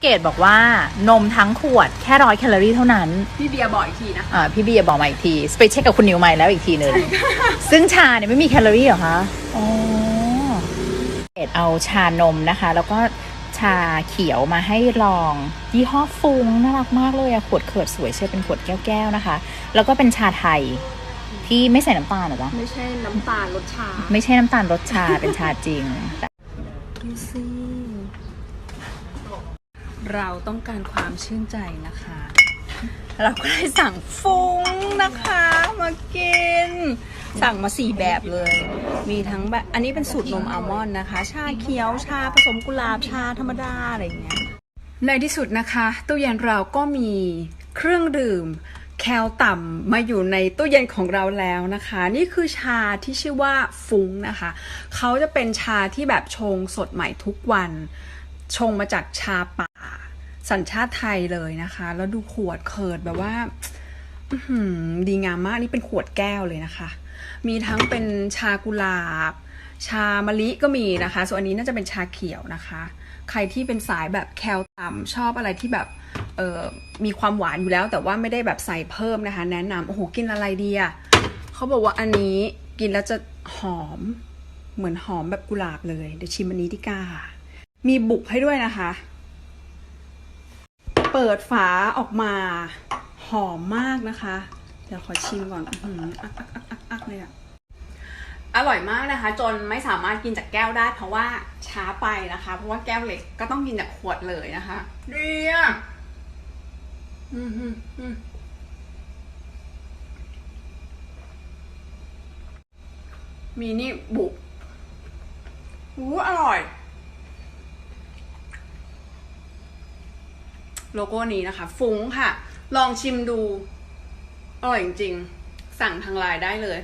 เกดบอกว่านมทั้งขวดแค่ร้อยแคลอรี่เท่านั้น พี่เบียร์บอกอีกทีนะ อ่าพี่เบียร์บอกมาอีกทีไปเช็คกับคุณนิวใหม่แล้วอีกทีหนึ่งซึ่งชาเนี่ยไม่มีแคลอรี่เหรอคะอ๋อเกดเอาชานมนะคะ แล้วก็ชาเขียวมาให้ลอง ยี่ห้อฟุงน่ารักมากเลยอะขวดเขิดสวยเชียวเป็นขวดแก้วๆนะคะ แล้วก็เป็นชาไทยที่ไม่ใส่น้ำตาลเหรอจ๊ะไม่ใช่น้ำตาลรสชา ไม่ใช่น้ำตาลรสชาเป็นชาจริงดูสิ เราต้องการความชื่นใจนะคะ เราก็เลยสั่งฟุ้งนะคะมากิน สั่งมาสี่แบบเลย มีทั้งแบบอันนี้เป็นสูตรนมอัลมอนด์นะคะ ชาเขียวชาผสมกุหลาบชาธรรมดาอะไรอย่างเงี้ยในที่สุดนะคะตู้เย็นเราก็มีเครื่องดื่มแคลต่ำมาอยู่ในตู้เย็นของเราแล้วนะคะ นี่คือชาที่ชื่อว่าฟุ้งนะคะ เขาจะเป็นชาที่แบบชงสดใหม่ทุกวัน ชงมาจากชาป่า สัญชาติไทยเลยนะคะ แล้วดูขวดเขิดแบบว่าดีงามมากนี่เป็นขวดแก้วเลยนะคะ มีทั้งเป็นชากุหลาบ ชามะลิก็มีนะคะ ส่วนอันนี้น่าจะเป็นชาเขียวนะคะ ใครที่เป็นสายแบบแคลต่ำชอบอะไรที่แบบเออมีความหวานอยู่แล้ว แต่ว่าไม่ได้แบบใส่เพิ่มนะคะ แนะนำโอ้โหกินอะไรดีอะเขาบอกว่าอันนี้กินแล้วจะหอม เหมือนหอมแบบกุหลาบเลย เดี๋ยวชิมอันนี้ดีกว่า มีบุกให้ด้วยนะคะ เปิดฝาออกมา หอมมากนะคะ เดี๋ยวขอชิมก่อนอื้อหืออักอักอักอักอักเลยอะอร่อยมากนะคะ จนไม่สามารถกินจากแก้วได้ เพราะว่าช้าไปนะคะ เพราะว่าแก้วเล็กก็ต้องกินจากขวดเลยนะคะดีอะอืมอืมอืมมีนี่บุกอู้อร่อย โลโก้นี้นะคะ ฟุ้งค่ะ ลองชิมดู อร่อยจริงๆ สั่งทางไลน์ได้เลย